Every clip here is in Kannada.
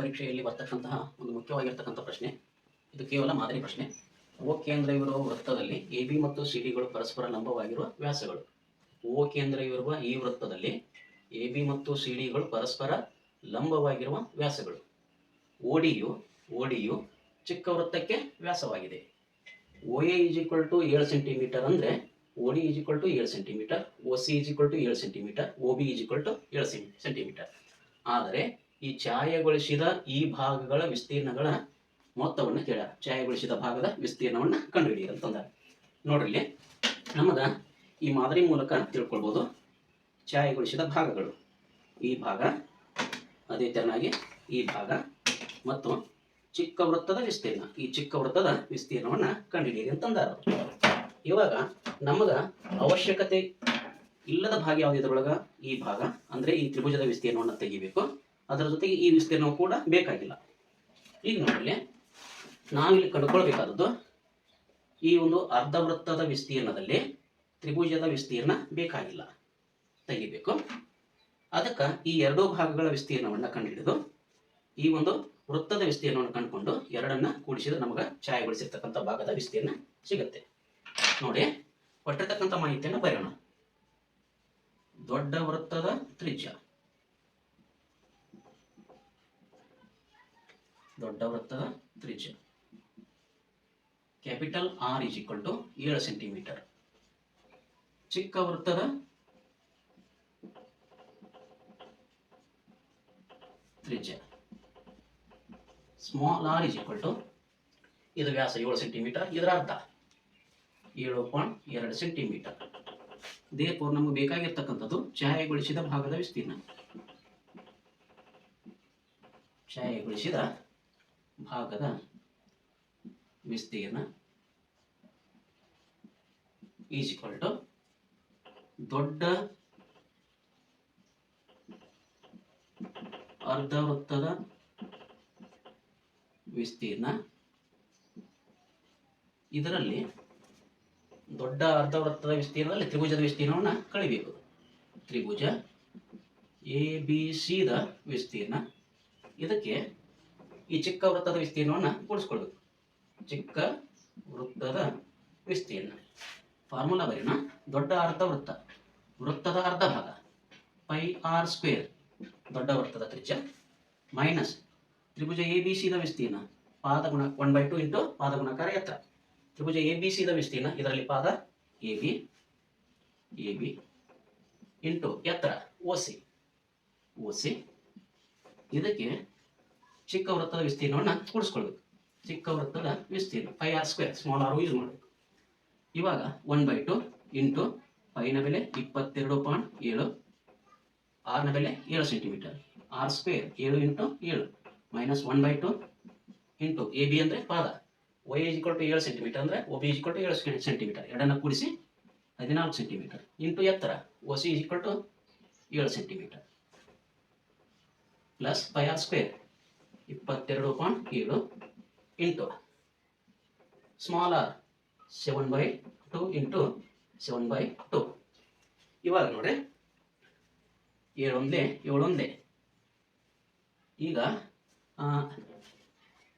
ಪರೀಕ್ಷೆಯಲ್ಲಿ ಬರ್ತಕ್ಕಂತಹ ಒಂದು ಮುಖ್ಯವಾಗಿರ್ತಕ್ಕಂಥ ಪ್ರಶ್ನೆ. ಇದು ಕೇವಲ ಮಾದರಿ ಪ್ರಶ್ನೆ. ಓ ಕೇಂದ್ರವಿರುವ ವೃತ್ತದಲ್ಲಿ ಎ, ಬಿ ಮತ್ತು ಸಿ ಡಿಗಳು ಪರಸ್ಪರ ಲಂಬವಾಗಿರುವ ವ್ಯಾಸಗಳು. ಓ ಕೇಂದ್ರ ಇರುವ ಈ ವೃತ್ತದಲ್ಲಿ ಎ, ಬಿ ಮತ್ತು ಸಿ ಡಿಗಳು ಪರಸ್ಪರ ಲಂಬವಾಗಿರುವ ವ್ಯಾಸಗಳು. ಓಡಿಯು ಓಡಿಯು ಚಿಕ್ಕ ವೃತ್ತಕ್ಕೆ ವ್ಯಾಸವಾಗಿದೆ. ಓ, ಎ ಈಕ್ವಲ್ ಟು ಏಳು ಸೆಂಟಿಮೀಟರ್ ಅಂದರೆ ಓ, ಡಿ ಈಕ್ವಲ್ ಟು ಏಳು centimetre, O, C equal to ಏಳು centimetre, O, B equal to ಏಳು ಸೆಂಟಿಮೀಟರ್. ಆದರೆ ಈ ಛಾಯೆಗೊಳಿಸಿದ ಈ ಭಾಗಗಳ ವಿಸ್ತೀರ್ಣಗಳ ಮೊತ್ತವನ್ನು ಕೇಳ್ಯಾರ. ಛಾಯೆಗೊಳಿಸಿದ ಭಾಗದ ವಿಸ್ತೀರ್ಣವನ್ನು ಕಂಡುಹಿಡಿಯ ಅಂತಂದಾರೆ ನೋಡ್ರಿ ನಮಗ ಈ ಮಾದರಿ ಮೂಲಕ ತಿಳ್ಕೊಳ್ಬೋದು. ಛಾಯೆಗೊಳಿಸಿದ ಭಾಗಗಳು. ಈ ಭಾಗ ಅದೇ ತೆರನಾಗಿ ಈ ಭಾಗ ಮತ್ತು ಚಿಕ್ಕ ವೃತ್ತದ ವಿಸ್ತೀರ್ಣ. ಈ ಚಿಕ್ಕ ವೃತ್ತದ ವಿಸ್ತೀರ್ಣವನ್ನು ಕಂಡುಹಿಡಿಯಿರಿ ಅಂತಂದಾರ. ಇವಾಗ ನಮಗ ಅವಶ್ಯಕತೆ ಇಲ್ಲದ ಭಾಗ ಯಾವ್ದು ಈ ಭಾಗ. ಅಂದ್ರೆ ಈ ತ್ರಿಭುಜದ ವಿಸ್ತೀರ್ಣವನ್ನು ತೆಗಿಬೇಕು. ಅದರ ಜೊತೆಗೆ ಈ ವಿಸ್ತೀರ್ಣವು ಕೂಡ ಬೇಕಾಗಿಲ್ಲ. ಈಗ ನೋಡಲಿ, ನಾವಿಲ್ಲಿ ಕಂಡುಕೊಳ್ಬೇಕಾದದ್ದು ಈ ಒಂದು ಅರ್ಧ ವೃತ್ತದ ವಿಸ್ತೀರ್ಣದಲ್ಲಿ ತ್ರಿಭುಜದ ವಿಸ್ತೀರ್ಣ ಬೇಕಾಗಿಲ್ಲ. ತೆಗಿಬೇಕು. ಅದಕ್ಕೆ ಈ ಎರಡೂ ಭಾಗಗಳ ವಿಸ್ತೀರ್ಣವನ್ನು ಕಂಡುಹಿಡಿದು ಈ ಒಂದು ವೃತ್ತದ ವಿಸ್ತೀರ್ಣವನ್ನು ಕಂಡುಕೊಂಡು ಎರಡನ್ನ ಕೂಡಿಸಿದ್ರೆ ನಮಗೆ ಛಾಯೆಗೊಳಿಸಿರ್ತಕ್ಕಂಥ ಭಾಗದ ವಿಸ್ತೀರ್ಣ ಸಿಗುತ್ತೆ. ನೋಡಿ, ಕೊಟ್ಟಿರ್ತಕ್ಕಂಥ ಮಾಹಿತಿಯನ್ನು ಬರೆಯೋಣ. ದೊಡ್ಡ ವೃತ್ತದ ತ್ರಿಜ್ಯ. ದೊಡ್ಡ ವೃತ್ತದ ತ್ರಿಜ್ಯ. Capital R is equal to ಏಳು ಸೆಂಟಿಮೀಟರ್ ಚಿಕ್ಕ ವೃತ್ತದ ತ್ರಿಜ್ಯ. Small R is equal to ಇದು ವ್ಯಾಸ ಏಳು ಸೆಂಟಿಮೀಟರ್ ಇದರ ಅರ್ಧ. ಏಳು ಪಾಯಿಂಟ್ ಎರಡು ಸೆಂಟಿಮೀಟರ್ ದೇರ್ಪೋರ್ ನಮಗೆ ಬೇಕಾಗಿರ್ತಕ್ಕಂಥದ್ದು ಛಾಯೆಗೊಳಿಸಿದ ಭಾಗದ ವಿಸ್ತೀರ್ಣ. ಛಾಯೆಗೊಳಿಸಿದ ಭಾಗದ ವಿಸ್ತೀರ್ಣ ಈಕ್ವಲ್ ಟು ದೊಡ್ಡ ಅರ್ಧ ವೃತ್ತದ ವಿಸ್ತೀರ್ಣ. ಇದರಲ್ಲಿ ದೊಡ್ಡ ಅರ್ಧ ವೃತ್ತದ ವಿಸ್ತೀರ್ಣದಲ್ಲಿ ತ್ರಿಭುಜದ ವಿಸ್ತೀರ್ಣವನ್ನು ಕಳಿಬೇಕು. ತ್ರಿಭುಜ ಎ ಬಿ ಸಿದ ವಿಸ್ತೀರ್ಣ. ಇದಕ್ಕೆ ಈ ಚಿಕ್ಕ ವೃತ್ತದ ವಿಸ್ತೀರ್ಣವನ್ನು ಕೂಡಿಸ್ಕೊಳ್ಬೇಕು. ಚಿಕ್ಕ ವೃತ್ತದ ವಿಸ್ತೀರ್ಣ. ಫಾರ್ಮುಲಾ ಬರೀನ ದೊಡ್ಡ ಅರ್ಧ ವೃತ್ತ. ವೃತ್ತದ ಅರ್ಧ ಭಾಗ. ಪೈ ಆರ್ ಸ್ಕ್ವೇರ್ ದೊಡ್ಡ ವೃತ್ತದ ತ್ರಿಜ್ಯ. ಮೈನಸ್ ತ್ರಿಭುಜ ಎ ಬಿ ಸಿದ ವಿಸ್ತೀರ್ಣ. ಪಾದ ಗುಣ ಒನ್ ಬೈ ಟು ಇಂಟು ಪಾದ ಗುಣಾಕಾರ ಎತ್ತರ. ತ್ರಿಭುಜ ಎ ಬಿ ಸಿದ ವಿಸ್ತೀರ್ಣ. ಇದರಲ್ಲಿ ಪಾದ A B A B into ಎತ್ತರ. ಓ ಸಿ ಓ ಸಿ ಇದಕ್ಕೆ ಚಿಕ್ಕ ವೃತ್ತದ ವಿಸ್ತೀರ್ಣವನ್ನು ಕೂಡಿಸ್ಕೊಳ್ಬೇಕು. ಚಿಕ್ಕ ವೃತ್ತದ ವಿಸ್ತೀರ್ಣ pi R square small R use ಮಾಡಬೇಕು. ಇವಾಗ ಒನ್ ಬೈ ಟು ಇಂಟು ಫೈನ ಬೆಲೆ ಇಪ್ಪತ್ತೆರಡು ಪಾಯಿಂಟ್ ಏಳು ಆರ್ನ ಬೆಲೆ ಏಳು ಸೆಂಟಿಮೀಟರ್ ಆರ್ ಸ್ಕ್ವೇರ್ ಏಳು ಇಂಟು ಏಳು minus one by two into A B ಅಂದರೆ ಪಾದ. ವೈ ಟು ಏಳು ಸೆಂಟಿಮೀಟರ್ ಅಂದರೆ ಒ ಬಿ ಟು ಏಳು ಸೆಂಟಿಮೀಟರ್ ಎರಡನ್ನು ಕೂಡಿಸಿ ಹದಿನಾಲ್ಕು ಸೆಂಟಿಮೀಟರ್ ಇಂಟು ಎತ್ತರ ಒ ಸಿ ಟು ಏಳು centimetre plus pi R square ಇಪ್ಪತ್ತೆರಡು ಪಾಯಿಂಟ್ ಏಳು into small R seven by two into seven by two ಇವಾಗ ನೋಡಿ ಏಳೊಂದೇ ಏಳೊಂದೇ ಈಗ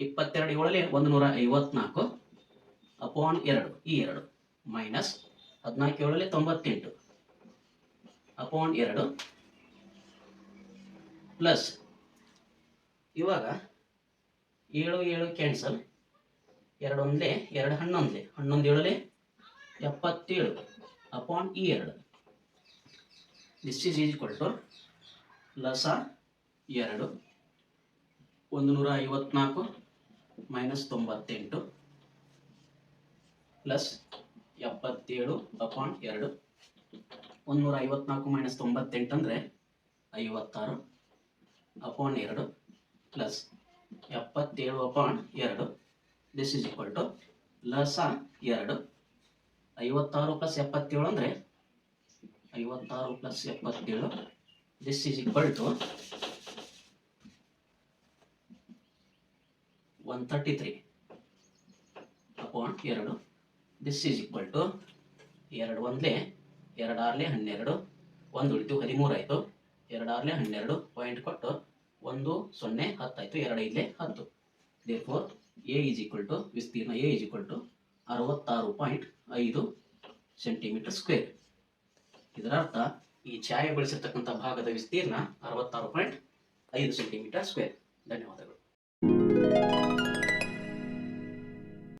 ಇಪ್ಪತ್ತೆರಡು ಏಳಲ್ಲಿ ಒಂದು ನೂರ ಐವತ್ನಾಲ್ಕು ಅಪಾನ್ ಎರಡು, ಈ ಎರಡು. ಮೈನಸ್ ಹದಿನಾಲ್ಕು ಏಳಲ್ಲಿ ತೊಂಬತ್ತೆಂಟು. ಅಪಾನ್ ಎರಡು ಪ್ಲಸ್ ಇವಾಗ ಏಳು ಏಳು ಕ್ಯಾನ್ಸಲ್ ಎರಡು ಎರಡು ಹನ್ನೊಂದೇ ಹನ್ನೊಂದು ಏಳಲೆ ಎಪ್ಪತ್ತೇಳು ಅಪಾನ್ ಈ ಎರಡು. ದಿಸ್ ಈಸ್ ಈಕ್ವಲ್ ಟು ಲಸ ಎರಡು ಒಂದು ನೂರ ಐವತ್ನಾಲ್ಕು ಮೈನಸ್ ತೊಂಬತ್ತೆಂಟು ಪ್ಲಸ್ ಎಪ್ಪತ್ತೇಳು ಅಪಾನ್ ಎರಡು. ಒಂದು ನೂರ ಐವತ್ನಾಲ್ಕು ಮೈನಸ್ ತೊಂಬತ್ತೆಂಟು ಅಂದರೆ ಐವತ್ತಾರು ಅಪಾನ್ ಎರಡು. ಪ್ಲಸ್ ಎಪ್ಪತ್ತೇಳು ಅಪಾನ್ ಎರಡು ದಿಸ್ ಈಸ್ ಈಕ್ವಲ್ ಟು ಲಸ ಎರಡು. ಐವತ್ತಾರು ಪ್ಲಸ್ ಎಪ್ಪತ್ತೇಳು ಅಂದರೆ ಐವತ್ತಾರು ಪ್ಲಸ್ ಎಪ್ಪತ್ತೇಳು. This is equal to one thirty three upon ಎರಡು. ದಿಸ್ ಈಸ್ ಈಕ್ವಲ್ ಟು ಎರಡು ಒಂದಲೇ ಎರಡಾರ್ಲೆ ಹನ್ನೆರಡು. ಒಂದು ಉಳಿತು ಹದಿಮೂರು ಆಯಿತು ಎರಡಾರ್ಲೆ ಹನ್ನೆರಡು. ಪಾಯಿಂಟ್ ಕೊಟ್ಟು ಒಂದು, ಸೊನ್ನೆ, ಹತ್ತಾಯಿತು. ಎರಡು ಇಲ್ಲೇ ಹತ್ತು. Therefore A is equal to ವಿಸ್ತೀರ್ಣ ಎ ಈಸ್ ಈಕ್ವಲ್ ಟು ಅರವತ್ತಾರು ಪಾಯಿಂಟ್ ಐದು ಸೆಂಟಿಮೀಟರ್ ಸ್ಕ್ವೇರ್ ಇದರ ಅರ್ಥ ಈ ಛಾಯೆಗೊಳಿಸಿರ್ತಕ್ಕಂಥ ಭಾಗದ ವಿಸ್ತೀರ್ಣ ಅರವತ್ತಾರು ಪಾಯಿಂಟ್ ಐದು ಸೆಂಟಿಮೀಟರ್ ಸ್ಕ್ವೇರ್ ಧನ್ಯವಾದಗಳು.